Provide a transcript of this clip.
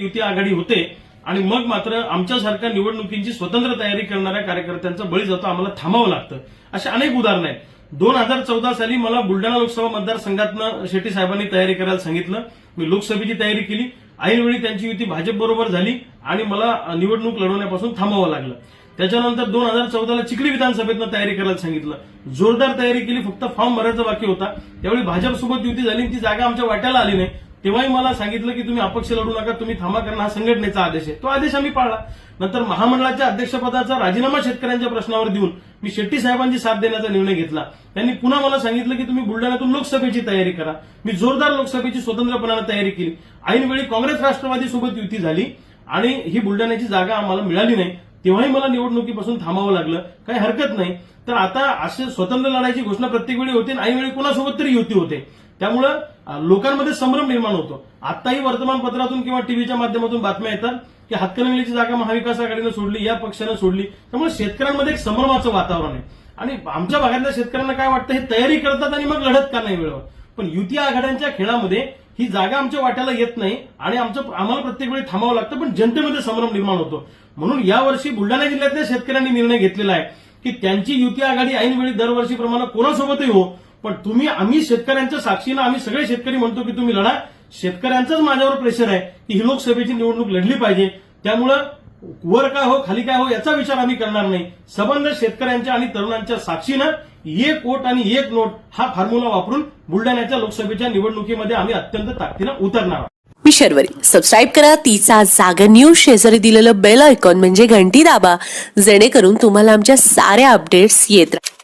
युती आघाडी होते आणि मग मात्र आमच्यासारख्या निवडणुकींची स्वतंत्र तयारी करणाऱ्या कार्यकर्त्यांचा बळी जातो आम्हाला थांबावं लागतं. अशा अनेक उदाहरणं आहेत. दोन हजार चौदा साली मला बुलढाणा लोकसभा मतदारसंघातनं शेट्टी साहेबांनी तयारी करायला सांगितलं. मी लोकसभेची तयारी केली. ऐनवेळी त्यांची युती भाजप बरोबर झाली आणि मला निवडणूक लढवण्यापासून थांबावं लागलं. त्याच्यानंतर दोन हजार चौदाला चिखली विधानसभेतनं तयारी करायला सांगितलं. जोरदार तयारी केली फक्त फॉर्म भरायचा बाकी होता. त्यावेळी भाजपसोबत युती झाली आणि ती जागा आमच्या वाट्याला आली नाही. तेव्हाही मला सांगितलं की तुम्ही अपक्ष लढू नका तुम्ही थांबा कारण हा संघटनेचा आदेश आहे. तो आदेश आम्ही पाळला. नंतर महामंडळाच्या अध्यक्षपदाचा राजीनामा शेतकऱ्यांच्या प्रश्नावर देऊन मी शेट्टी साहेबांची साथ देण्याचा निर्णय घेतला. त्यांनी पुन्हा मला सांगितलं की तुम्ही बुलढाण्यातून लोकसभेची तयारी करा. मी जोरदार लोकसभेची स्वतंत्रपणाने तयारी केली. ऐनवेळी काँग्रेस राष्ट्रवादी सोबत युती झाली आणि ही बुलढाण्याची जागा आम्हाला मिळाली नाही. तेव्हाही मला निवडणुकीपासून थांबावं लागलं. काही हरकत नाही. तर आता असे स्वतंत्र लढायची घोषणा प्रत्येक वेळी होते आणि वेळी कोणासोबत तरी युती होते. त्यामुळं लोकांमध्ये संभ्रम निर्माण होतो. आताही वर्तमानपत्रातून किंवा टीव्हीच्या माध्यमातून बातम्या येतात की हातकणंगलेची जागा महाविकास आघाडीनं सोडली या पक्षानं सोडली. त्यामुळे शेतकऱ्यांमध्ये एक संभ्रमाचं वातावरण आहे. आणि आमच्या भागातल्या शेतकऱ्यांना काय वाटतं हे तयारी करतात आणि मग लढत का नाही वेळेवर पण युती आघाड्यांच्या खेळामध्ये ही जागा आमच्या वाट्याला येत नाही आणि आमचं आम्हाला प्रत्येक वेळी थांबावं लागतं पण जनतेमध्ये संभ्रम निर्माण होतो. म्हणून यावर्षी बुलढाणा जिल्ह्यातल्या शेतकऱ्यांनी निर्णय घेतलेला आहे की त्यांची युती आघाडी ऐनवेळी दरवर्षीप्रमाणे कोणासोबतही हो पण तुम्ही आम्ही शेतकऱ्यांच्या साक्षीनं आम्ही सगळे शेतकरी म्हणतो की तुम्ही लढा. शेतकऱ्यांचाच माझ्यावर प्रेशर आहे की ही लोकसभेची निवडणूक लढली पाहिजे. त्यामुळं वर काय हो खाली काय हो याचा विचार आम्ही करणार नाही. सबंध शेतकऱ्यांच्या आणि तरुणांच्या साक्षीनं एक वोट आणि एक नोट हा फॉर्म्युला वापरून बुलढाण्याच्या लोकसभेच्या निवडणुकीमध्ये आम्ही अत्यंत ताकदीनं उतरणार आहोत. मी शर्वरी. सबस्क्राईब करा. तिचा जागा न्यूज शेजारी दिलेलं बेल आयकॉन म्हणजे घंटी दाबा. जेणेकरून तुम्हाला आमच्या साऱ्या अपडेट्स येत राहतात